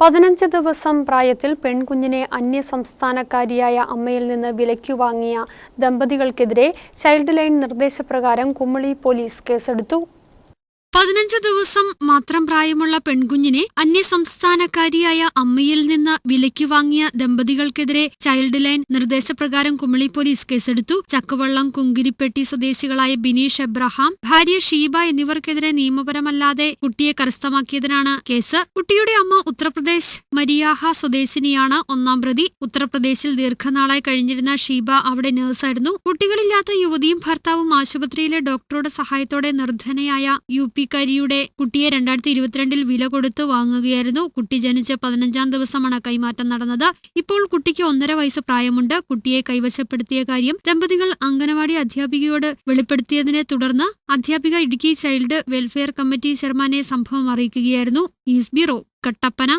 പതിനഞ്ച് ദിവസം പ്രായത്തിൽ പെൺകുഞ്ഞിനെ അന്യസംസ്ഥാനക്കാരിയായ അമ്മയിൽ നിന്ന് വിലയ്ക്കു വാങ്ങിയ ദമ്പതികൾക്കെതിരെ ചൈൽഡ് ലൈൻ നിർദ്ദേശപ്രകാരം കുമ്മളി പോലീസ് കേസെടുത്തു. പതിനഞ്ച് ദിവസം മാത്രം പ്രായമുള്ള പെൺകുഞ്ഞിനെ അന്യസംസ്ഥാനക്കാരിയായ അമ്മയിൽ നിന്ന് വിലയ്ക്ക് വാങ്ങിയ ദമ്പതികൾക്കെതിരെ ചൈൽഡ് ലൈൻ നിർദ്ദേശപ്രകാരം കുമളി പോലീസ് കേസെടുത്തു. ചക്കവള്ളം കുങ്കിരിപ്പെട്ടി സ്വദേശികളായ ബിനീഷ് എബ്രഹാം ഭാര്യ ഷീബ എന്നിവർക്കെതിരെ നിയമപരമല്ലാതെ കുട്ടിയെ കരസ്ഥമാക്കിയതിനാണ് കേസ്. കുട്ടിയുടെ അമ്മ ഉത്തർപ്രദേശ് മരിയാഹ സ്വദേശിനിയാണ് ഒന്നാം പ്രതി. ഉത്തർപ്രദേശിൽ ദീർഘനാളായി കഴിഞ്ഞിരുന്ന ഷീബ അവിടെ നഴ്സായിരുന്നു. കുട്ടികളില്ലാത്ത യുവതിയും ഭർത്താവും ആശുപത്രിയിലെ ഡോക്ടറുടെ സഹായത്തോടെ നിർധനയായ യു പിക്കാരിയുടെ കുട്ടിയെ രണ്ടായിരത്തി ഇരുപത്തിരണ്ടിൽ വില കൊടുത്ത് വാങ്ങുകയായിരുന്നു. കുട്ടി ജനിച്ച് പതിനഞ്ചാം ദിവസമാണ് കൈമാറ്റം നടന്നത്. ഇപ്പോൾ കുട്ടിക്ക് ഒന്നര വയസ്സ് പ്രായമുണ്ട്. കുട്ടിയെ കൈവശപ്പെടുത്തിയ കാര്യം ദമ്പതികൾ അംഗനവാടി അധ്യാപികയോട് വെളിപ്പെടുത്തിയതിനെ തുടർന്ന് അധ്യാപിക ഇടുക്കി ചൈൽഡ് വെൽഫെയർ കമ്മിറ്റി ചെയർമാനെ സംഭവം അറിയിക്കുകയായിരുന്നു. News bureau Kattappana.